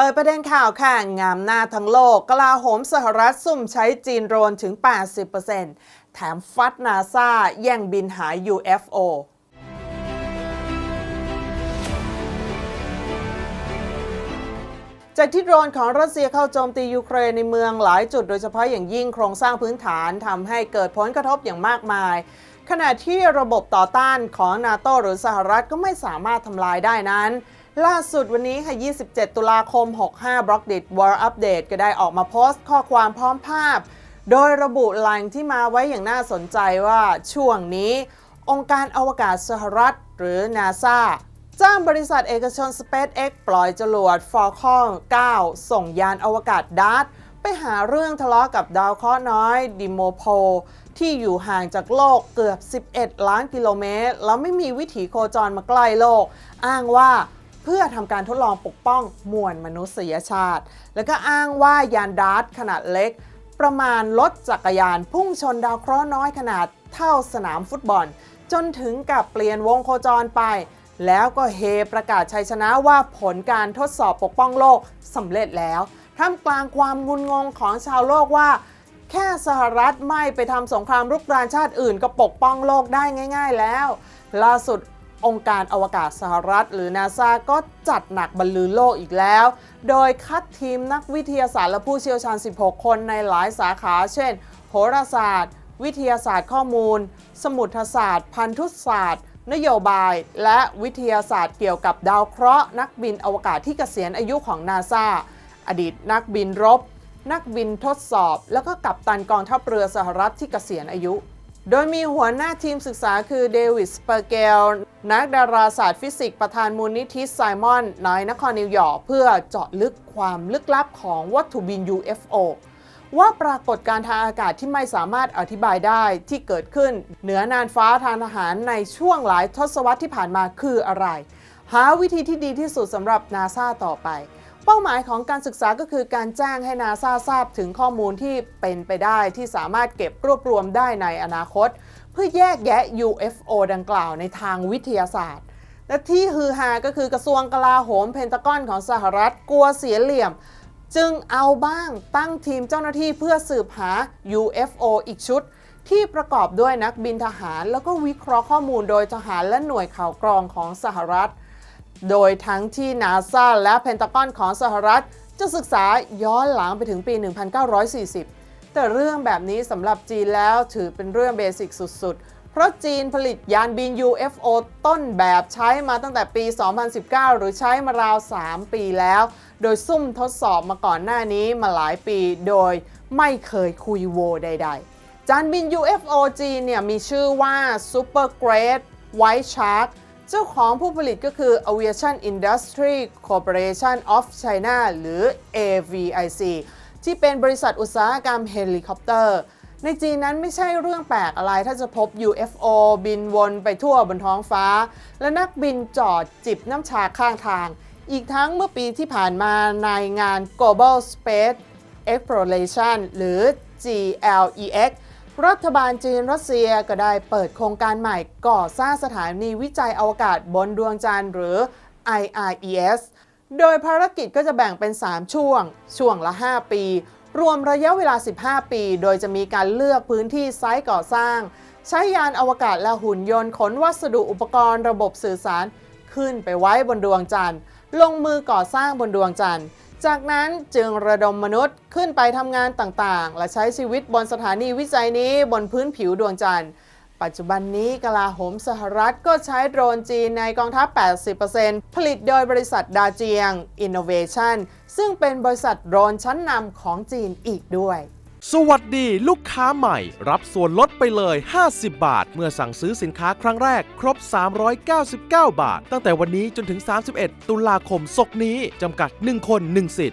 เปิดประเด็นข่าวค่ะ งามหน้าทั้งโลก กลาโหมสหรัฐซุ่มใช้จีนโรนถึง 80%แถมฟัดนาซาแย่งบินหา UFO จากที่โดรนของรัสเซียเข้าโจมตียูเครนในเมืองหลายจุดโดยเฉพาะอย่างยิ่งโครงสร้างพื้นฐานทำให้เกิดผลกระทบอย่างมากมาย ขณะที่ระบบต่อต้านของนาโตหรือสหรัฐก็ไม่สามารถทำลายได้นั้น ล่าสุดวันนี้ค่ะ 27 ตุลาคม 65 b l o c k d i t War Update ก็ได้ออกมาโพสต์ข้อความพร้อมภาพ โดยระบุแหล่งที่มาไว้อย่างน่าสนใจว่าช่วงนี้ องค์การอวกาศสหรัฐ หรือ NASA จ้างบริษัทเอกชน SpaceX ปล่อยจรวด Falcon 9 ส่งยานอวกาศดาร์ตไปหาเรื่องทะเลาะกับดาวเคราะห์น้อยดิโมโพที่อยู่ห่างจากโลกเกือบ 11 ล้านกิโลเมตร แล้วไม่มีวิถีโคจรมาใกล้โลก อ้างว่า พื่อทำการทดลองปกป้องมวลมนุษยชาติ แล้วก็อ้างว่ายานดาร์ตขนาดเล็ก ประมาณรถจักรยานพุ่งชนดาวเคราะห์น้อยขนาดเท่าสนามฟุตบอล จนถึงกับเปลี่ยนวงโคจรไป แล้วก็เฮประกาศชัยชนะว่าผลการทดสอบปกป้องโลกสำเร็จแล้วท่ามกลางความงุนงงของชาวโลกว่า แค่สหรัฐไม่ไปทำสงครามรุกรานชาติอื่นก็ปกป้องโลกได้ง่าย ๆ แล้ว ล่าสุด องค์การอวกาศสหรัฐ หรือนาซาก็จัดหนักบรรลือโลกอีกแล้ว โดยคัดทีมนักวิทยาศาสตร์และผู้เชี่ยวชาญ 16 คนในหลายสาขา เช่น โหราศาสตร์ วิทยาศาสตร์ข้อมูล สมุทรศาสตร์ พันธุศาสตร์ นโยบาย และวิทยาศาสตร์เกี่ยวกับดาวเคราะห์นักบินอวกาศที่เกษียณอายุของนาซาอดีตนักบินรบ นักบินทดสอบ แล้วก็กัปตันกองทัพเรือสหรัฐที่เกษียณอายุ โดยมีหัวหน้าทีมศึกษาคือเดวิดสเปอร์เกล นักดาราศาสตร์ฟิสิกส์ประธานมูลนิธิไซมอนในนครนิวยอร์กเพื่อเจาะลึกความลึกลับของวัตถุบิน UFO ว่าปรากฏการณ์ทางอากาศที่ไม่สามารถอธิบายได้ที่เกิดขึ้นเหนือนานฟ้าทางทหารในช่วงหลายทศวรรษที่ผ่านมาคืออะไร หาวิธีที่ดีที่สุดสำหรับนาซาต่อไป เป้าหมายของการศึกษาก็คือการแจ้งให้นาซาทราบถึงข้อมูลที่เป็นไปได้ที่สามารถเก็บรวบรวมได้ในอนาคต พื่อแยกแยะ UFO ดังกล่าวในทางวิทยาศาสตร์ และที่ฮือฮาก็คือกระทรวงกลาโหมเพนตากอนของสหรัฐกลัวเสียเหลี่ยม จึงเอาบ้างตั้งทีมเจ้าหน้าที่เพื่อสืบหา UFO อีกชุด ที่ประกอบด้วยนักบินทหาร แล้วก็วิเคราะห์ข้อมูลโดยทหารและหน่วยข่าวกรองของสหรัฐ โดยทั้งที่นาซาและเพนตากอนของสหรัฐ จะศึกษาย้อนหลังไปถึงปี 1940 แต่เรื่องแบบนี้สำหรับจีนแล้วถือเป็นเรื่องเบสิกสุดๆ เพราะจีนผลิตยานบิน UFO ต้นแบบใช้มาตั้งแต่ปี 2019 หรือใช้มาราว 3 ปีแล้ว โดยซุ่มทดสอบมาก่อนหน้านี้มาหลายปีโดยไม่เคยคุยโวใดๆ จานบิน UFO จีนเนี่ยมีชื่อว่า Super Great White Shark เจ้าของผู้ผลิตก็คือ Aviation Industry Corporation of China หรือ AVIC ที่เป็นบริษัทอุตสาหกรรมเฮลิคอปเตอร์ ในจีนนั้นไม่ใช่เรื่องแปลกอะไรถ้าจะพบ UFO บินวนไปทั่วบนท้องฟ้า และนักบินจอดจิบน้ำชาข้างทาง อีกทั้งเมื่อปีที่ผ่านมาในงาน Global Space Exploration หรือ GLEX รัฐบาลจีนรัสเซียก็ได้เปิดโครงการใหม่ก่อสร้างสถานีวิจัยอวกาศบนดวงจันทร์หรือ IRES โดยภารกิจก็จะแบ่งเป็น 3 ช่วง ช่วงละ 5 ปี รวมระยะเวลา 15 ปี โดยจะมีการเลือกพื้นที่ไซต์ก่อสร้าง ใช้ยานอวกาศและหุ่นยนต์ขนวัสดุอุปกรณ์ระบบสื่อสาร ขึ้นไปไว้บนดวงจันทร์ ลงมือก่อสร้างบนดวงจันทร์ จากนั้นจึงระดมมนุษย์ขึ้นไปทำงานต่างๆ และใช้ชีวิตบนสถานีวิจัยนี้บนพื้นผิวดวงจันทร์ ปัจจุบันนี้กลาโหมสหรัฐก็ใช้โดรนจีนในกองทัพ 80%ผลิตโดยบริษัทดาเจียง Innovation ซึ่งเป็นบริษัทโดรนชั้นนำของจีนอีกด้วย สวัสดีลูกค้าใหม่ รับส่วนลดไปเลย 50 บาท เมื่อสั่งซื้อสินค้าครั้งแรกครบ 399 บาท ตั้งแต่วันนี้จนถึง 31 ตุลาคมศกนี้จำกัด 1 คน 1 สิทธิ์